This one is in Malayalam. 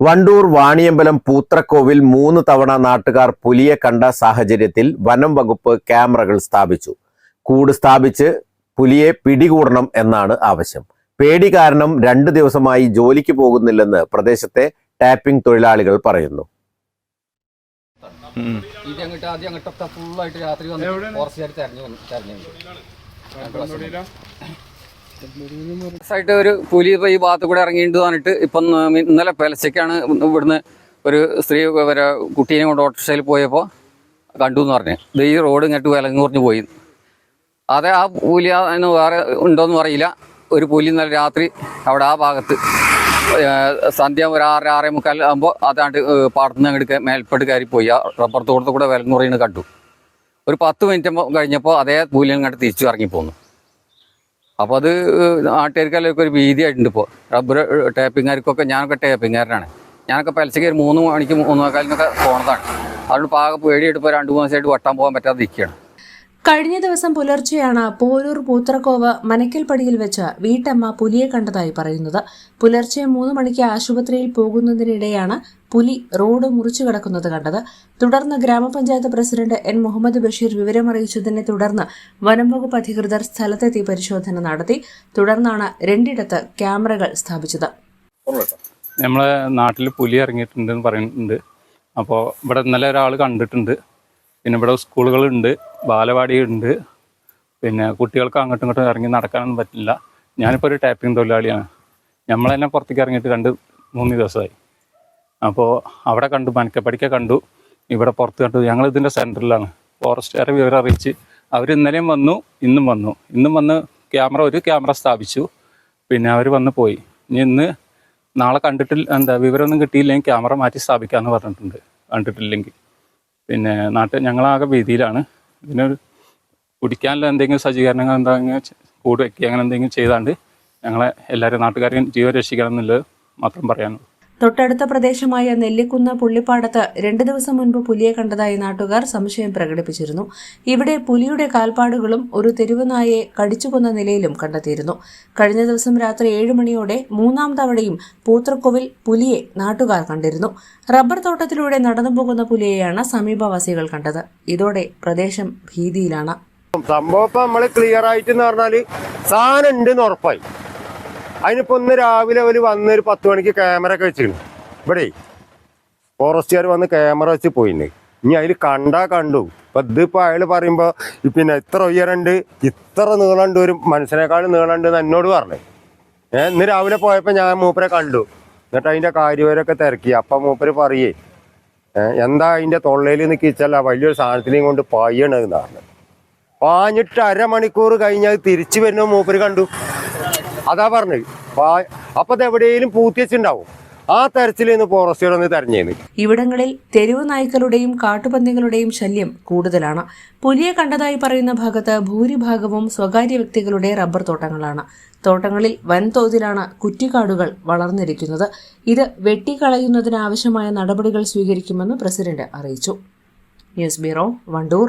Wandoor Vaniyambalam Poothrakovil മൂന്ന് തവണ നാട്ടുകാർ പുലിയെ കണ്ട സാഹചര്യത്തിൽ വനം വകുപ്പ് ക്യാമറകൾ സ്ഥാപിച്ചു. കൂട് സ്ഥാപിച്ച് പുലിയെ പിടികൂടണം എന്നാണ് ആവശ്യം. പേടി കാരണം രണ്ടു ദിവസമായി ജോലിക്ക് പോകുന്നില്ലെന്ന് പ്രദേശത്തെ ടാപ്പിംഗ് തൊഴിലാളികൾ പറയുന്നു. ഇത് അങ്ങോട്ട് ആദ്യം അങ്ങോട്ടൊക്കെ ഫുള്ളായിട്ട് രാത്രി വന്ന് ഫോറസ്റ്റുകാർ തെരഞ്ഞു തെരഞ്ഞു ആയിട്ട് ഒരു പുലി ഇപ്പൊ ഈ ഭാഗത്ത് കൂടെ ഇറങ്ങിയിട്ട് വന്നിട്ട് ഇപ്പം ഇന്നലെ പെലച്ചയ്ക്കാണ് ഇവിടുന്ന് ഒരു സ്ത്രീ വരെ കുട്ടീനെ കൊണ്ട് ഓട്ടോറിക്ഷയിൽ പോയപ്പോൾ കണ്ടു എന്ന് പറഞ്ഞു. ഇത് ഈ റോഡ് ഇങ്ങോട്ട് വിലങ്ങ് കുറഞ്ഞ് പോയി. അതെ ആ പുലി അതിന് വേറെ ഉണ്ടോയെന്ന് അറിയില്ല. ഒരു പുലി ഇന്നലെ രാത്രി അവിടെ ആ ഭാഗത്ത് സന്ധ്യ ഒരു ആറ് ആറേ മുക്കാൽ ആകുമ്പോൾ അതാണ്ട് പാടത്തുനിന്ന് അങ്ങോട്ട് മേൽപ്പെട്ട് കയറി പോയി ആ റബ്ബർ തോട്ടത്തിൽ കൂടെ വിലങ്ങ് കുറയുന്നത് കണ്ടു. ഒരു പത്ത് മിനിറ്റ് കഴിഞ്ഞപ്പോൾ അതേ പുലി അങ്ങോട്ട് തിരിച്ചു ഇറങ്ങി പോന്നു അപ്പോൾ അത് നാട്ടുകാർക്കെല്ലാം ഒരു ഭീതിയായിട്ടുണ്ട് ഇപ്പോൾ റബ്ബർ ടേപ്പിങ്ങാർക്കൊക്കെ ഞാനൊക്കെ ടേപ്പിങ്ങാരനാണ് ഞാനൊക്കെ പലിശക്ക് ഒരു മൂന്ന് മണിക്ക് മൂന്നേക്കാലിനൊക്കെ പോണതാണ്. അതുകൊണ്ട് പാകം പേടിയായിട്ട് ഇപ്പോൾ രണ്ട് മൂന്ന് ദിവസമായിട്ട് വട്ടാൻ പോകാൻ പറ്റാതെ നിൽക്കുകയാണ് കഴിഞ്ഞ ദിവസം പുലർച്ചെയാണ് പോരൂർ പൂത്രക്കോവ് മനക്കൽപ്പടിയിൽ വെച്ച് വീട്ടമ്മ പുലിയെ കണ്ടതായി പറയുന്നത്. പുലർച്ചെ മൂന്ന് മണിക്ക് ആശുപത്രിയിൽ പോകുന്നതിനിടെയാണ് പുലി റോഡ് മുറിച്ചു കിടക്കുന്നത് കണ്ടത്. തുടർന്ന് ഗ്രാമപഞ്ചായത്ത് പ്രസിഡന്റ് എൻ മുഹമ്മദ് ബഷീർ വിവരമറിയിച്ചതിനെ തുടർന്ന് വനം വകുപ്പ് അധികൃതർ സ്ഥലത്തെത്തി പരിശോധന നടത്തി. തുടർന്നാണ് രണ്ടിടത്ത് ക്യാമറകൾ സ്ഥാപിച്ചത്. നമ്മളെ നാട്ടിൽ പുലി ഇറങ്ങിയിട്ടുണ്ടെന്ന് പറയുന്നുണ്ട്. അപ്പോൾ ഇവിടെ ഇന്നലെ ഒരാൾ കണ്ടിട്ടുണ്ട്. പിന്നെ ഇവിടെ സ്കൂളുകളുണ്ട് ബാലവാടി ഉണ്ട് പിന്നെ കുട്ടികൾക്ക് അങ്ങോട്ടും ഇങ്ങോട്ടും ഇറങ്ങി നടക്കാനൊന്നും പറ്റില്ല. ഞാനിപ്പോൾ ഒരു ടാപ്പിംഗ് തൊഴിലാളിയാണ്. നമ്മൾ തന്നെ പുറത്തേക്ക് ഇറങ്ങിയിട്ട് രണ്ട് മൂന്ന് ദിവസമായി. അപ്പോൾ അവിടെ കണ്ടു മനക്കപ്പടിക്ക കണ്ടു. ഇവിടെ പുറത്ത് കണ്ടു. ഞങ്ങൾ ഇതിന്റെ സെന്ററിലാണ് ഫോറസ്റ്റുകാരെ വിവരം അറിയിച്ച് അവർ ഇന്നലെയും വന്നു ഇന്നും വന്നു. ഇന്നും വന്ന് ക്യാമറ ഒരു ക്യാമറ സ്ഥാപിച്ചു. പിന്നെ അവർ വന്ന് പോയി. ഇനി ഇന്ന് നാളെ കണ്ടിട്ടില്ല എന്താ വിവരമൊന്നും കിട്ടിയില്ലെങ്കിൽ ക്യാമറ മാറ്റി സ്ഥാപിക്കാമെന്ന് പറഞ്ഞിട്ടുണ്ട്. കണ്ടിട്ടില്ലെങ്കിൽ. പിന്നെ നാട്ടിൽ ഞങ്ങളാകെ ഭീതിയിലാണ്. ഇതിനൊരു കുടിക്കാനുള്ള എന്തെങ്കിലും സജ്ജീകരണങ്ങൾ എന്തെങ്കിലും കൂട് വെക്കുക അങ്ങനെ എന്തെങ്കിലും ചെയ്താണ്ട് ഞങ്ങളെ എല്ലാവരും നാട്ടുകാരെയും ജീവൻ രക്ഷിക്കണം എന്നുള്ളത് മാത്രം പറയാനുള്ളൂ. തൊട്ടടുത്ത പ്രദേശമായ നെല്ലിക്കുന്ന് പുള്ളിപ്പാടത്ത് രണ്ടു ദിവസം മുൻപ് പുലിയെ കണ്ടതായി നാട്ടുകാർ സംശയം പ്രകടിപ്പിച്ചിരുന്നു. ഇവിടെ പുലിയുടെ കാൽപ്പാടുകളും ഒരു തെരുവുനായെ കടിച്ചുകൊന്ന നിലയിലും കണ്ടെത്തിയിരുന്നു. കഴിഞ്ഞ ദിവസം രാത്രി ഏഴ് മണിയോടെ മൂന്നാം തവണയും പൂത്രക്കോവിൽ പുലിയെ നാട്ടുകാർ കണ്ടിരുന്നു. റബ്ബർ തോട്ടത്തിലൂടെ നടന്നുപോകുന്ന പുലിയെയാണ് സമീപവാസികൾ കണ്ടത്. ഇതോടെ പ്രദേശം ഭീതിയിലാണ്. സംഭവം നമ്മൾ ക്ലിയർ ആയിട്ട് എന്ന് പറഞ്ഞാൽ സാധനം ഉണ്ട് ഉറപ്പായി. അതിനിപ്പോ ഒന്ന് രാവിലെ അവർ വന്ന് ഒരു പത്ത് മണിക്ക് ക്യാമറ ഒക്കെ വെച്ചിരുന്നു. ഇവിടെ ഫോറസ്റ്റുകാർ വന്ന് ക്യാമറ വെച്ച് പോയിന്. ഇനി അതിൽ കണ്ടാ കണ്ടു. ഇപ്പൊ ഇതിപ്പോ അയാൾ പറയുമ്പോ പിന്നെ ഇത്ര ഉയരണ്ട് ഇത്ര നീളണ്ട് ഒരു മനുഷ്യനേക്കാളും നീളണ്ട് എന്ന് എന്നോട് പറഞ്ഞു. ഏഹ് ഇന്ന് രാവിലെ പോയപ്പോ ഞാൻ മൂപ്പരെ കണ്ടു. എന്നിട്ട് അതിന്റെ കാര്യവരൊക്കെ തിരക്കി. അപ്പൊ മൂപ്പര് പറയേ എന്താ അതിന്റെ തൊള്ളയിൽ നിൽക്കിച്ചല്ല വലിയൊരു സാധനത്തിനെയും കൊണ്ട് പയ്യണെന്ന് പറഞ്ഞു. പാഞ്ഞിട്ട് അരമണിക്കൂർ കഴിഞ്ഞാൽ തിരിച്ചു വരുന്ന മൂപ്പര് കണ്ടു. അതാ പറഞ്ഞത്. അപ്പൊ അത് എവിടെയെങ്കിലും പൂത്തിവെച്ചിണ്ടാവും ആ തെരച്ചിൽ നിന്ന് ഫോറസ്റ്റുകാർ തെരഞ്ഞേന്ന് ഇവിടങ്ങളിൽ തെരുവ് നായ്ക്കളുടെയും കാട്ടുപന്നികളുടെയും ശല്യം കൂടുതലാണ്. പുലിയെ കണ്ടതായി പറയുന്ന ഭാഗത്ത് ഭൂരിഭാഗവും സ്വകാര്യ വ്യക്തികളുടെ റബ്ബർ തോട്ടങ്ങളാണ്. തോട്ടങ്ങളിൽ വൻതോതിലാണ് കുറ്റിക്കാടുകൾ വളർന്നിരിക്കുന്നത്. ഇത് വെട്ടിക്കളയുന്നതിനാവശ്യമായ നടപടികൾ സ്വീകരിക്കുമെന്ന് പ്രസിഡന്റ് അറിയിച്ചു. News bureau Wandoor.